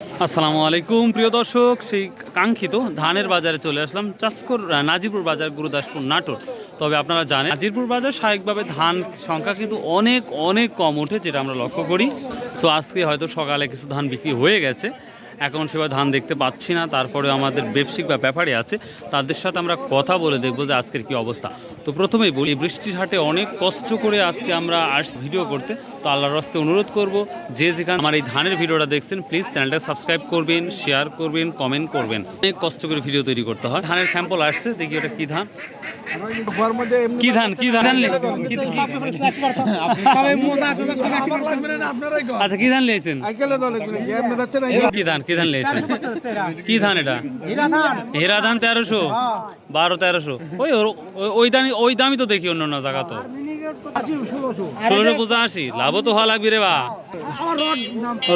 আসসালামু আলাইকুম, প্রিয় দর্শক। সেই কাঙ্ক্ষিত ধানের বাজারে চলে আসলাম চাষকর নাজিরপুর বাজার, গুরুদাসপুর নাটোর। তবে আপনারা জানেন, নাজিরপুর বাজার স্বাভাবিকভাবে ধান সংখ্যা কিন্তু অনেক অনেক কম ওঠে, যেটা আমরা লক্ষ্য করি। সো আজকে হয়তো সকালে কিছু ধান বিক্রি হয়ে গেছে। এখন সেভাবে ধান দেখতে পাচ্ছি না তারপরে আমাদের ব্যবসায়িক বা ব্যাপারে আছে। তাদের সাথে আমরা কথা বলে দেখব যে আজকের কি অবস্থা। তো প্রথমেই বলি, বৃষ্টির হাটে অনেক কষ্ট করে আজকে আমরা আস ভিডিও করতে আল্লাহর রাস্তে অনুরোধ করব যে যেখানে আমার এই ধানের ভিডিওটা দেখছেন প্লিজ চ্যানেলটা সাবস্ক্রাইব করবেন শেয়ার করবেন কমেন্ট করবেন। অনেক কষ্ট করে ভিডিও তৈরি করতে হয়। ধানের স্যাম্পল আসছে দেখি ওটা কি ধান? কি ধান? কি ধান? আচ্ছা কি ধান কি ধান? কি ধান কি ধান এটা? হীরা ধান তেরোশো। বারো তেরোশো। ওই ওই- দামি ওই দামই তো দেখি অন্য অন্য জায়গা তো। ষোলোশো পঁচাশি। লাভও তো হওয়া লাগবে রে বা।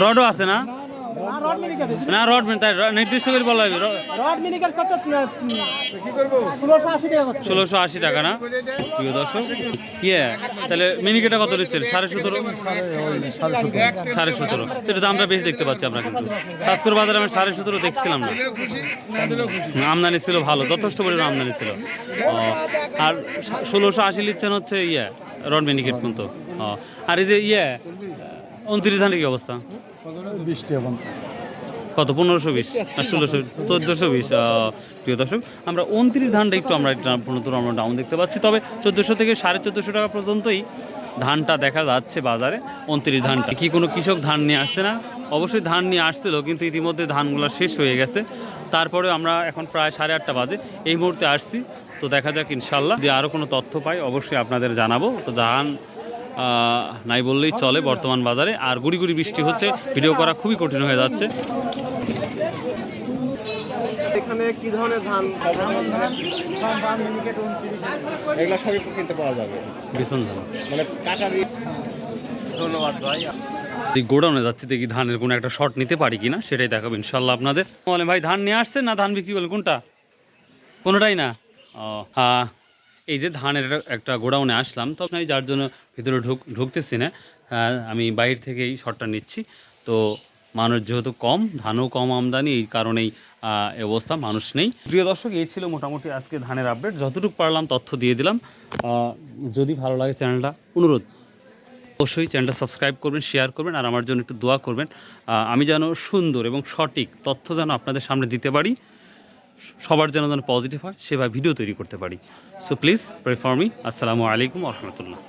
রডও আছে না? না রড তাই র- নির্দিষ্ট করে বলা হবে। ষোলোশো আশি টাকা না? প্রিয় দর্শক ইয়ে তাহলে মিনিকেটা কত দিচ্ছেন? সাড়ে সতেরো? সাড়ে সতেরো। তো এটা দামটা বেশি দেখতে পাচ্ছি আমরা কিন্তু। কাজকর বাজারে আমি সাড়ে সতেরো দেখছিলাম না। আমদানি ছিল ভালো যথেষ্ট পরিমাণ আমদানি ছিল। আর ষোলোশো আশি নিচ্ছেন হচ্ছে ইয়ে রড মিনিকেট কিন্তু। আর এই যে ইয়ে উনত্রিশ ধানের কি অবস্থা? কত? পনেরোশো বিশ? ষোলোশো চোদ্দোশো বিশ প্রিয় দর্শক আমরা উনত্রিশ ধানটা একটু আমরা পনেরো আমরা ডাউন দেখতে পাচ্ছি। তবে চোদ্দোশো থেকে সাড়ে চোদ্দোশো টাকা পর্যন্তই ধানটা দেখা যাচ্ছে বাজারে উনত্রিশ ধানটা। কি কোনো কৃষক ধান নিয়ে আসছে না? অবশ্যই ধান নিয়ে আসছিল কিন্তু ইতিমধ্যে ধানগুলো শেষ হয়ে গেছে। তারপরে আমরা এখন প্রায় সাড়ে আটটা বাজে এই মুহূর্তে আসছি। তো দেখা যাক ইনশাল্লাহ। যদি আরও কোনো তথ্য পাই অবশ্যই আপনাদের জানাব। তো ধান নাই বললেই চলে বর্তমান বাজারে। আর গুড়ি গুড়ি বৃষ্টি হচ্ছে ভিডিও করা খুবই কঠিন হয়ে যাচ্ছে। এখানে কি ধরনের ধান? এগুলো সবই কিনতে পাওয়া যাবে? ভীষণ ধান। মানে কাটারি ধন্যবাদ ভাই। এই গোডাউনে যাচ্ছি দেখি ধানের কোনো একটা শট নিতে পারি কিনা সেটাই দেখাবো ইনশাল্লাহ আপনাদের। বলে ভাই ধান নিয়ে আসছেন না ধান বিক্রি করলেন? কোনটা? কোনোটাই না? ও, আহ, এই যে ধানের একটা গোডাউনে আসলাম, তো আমি যার জন্য ভিতরে ঢুক, ঢুকতেছি না আমি বাইরে থেকে এই শটটা নিচ্ছি। তো মানুষ যেহেতু কম, ধানও কম আমদানি, এই কারণেই অবস্থা, মানুষ নেই। প্রিয় দর্শক, এই ছিল মোটামুটি আজকে ধানের আপডেট যতটুকু পারলাম তথ্য দিয়ে দিলাম। যদি ভালো লাগে চ্যানেলটা, অনুরোধ, অবশ্যই চ্যানেলটা সাবস্ক্রাইব করবেন শেয়ার করবেন, আর আমার জন্য একটু দোয়া করবেন। আমি যেন সুন্দর এবং সঠিক তথ্য যেন আপনাদের সামনে দিতে পারি। সবার যেন যেন পজিটিভ হয়, সেভাবে ভিডিও তৈরি করতে পারি। So please pray for me আসসালামু আলাইকুম রহমতুল্লাহ।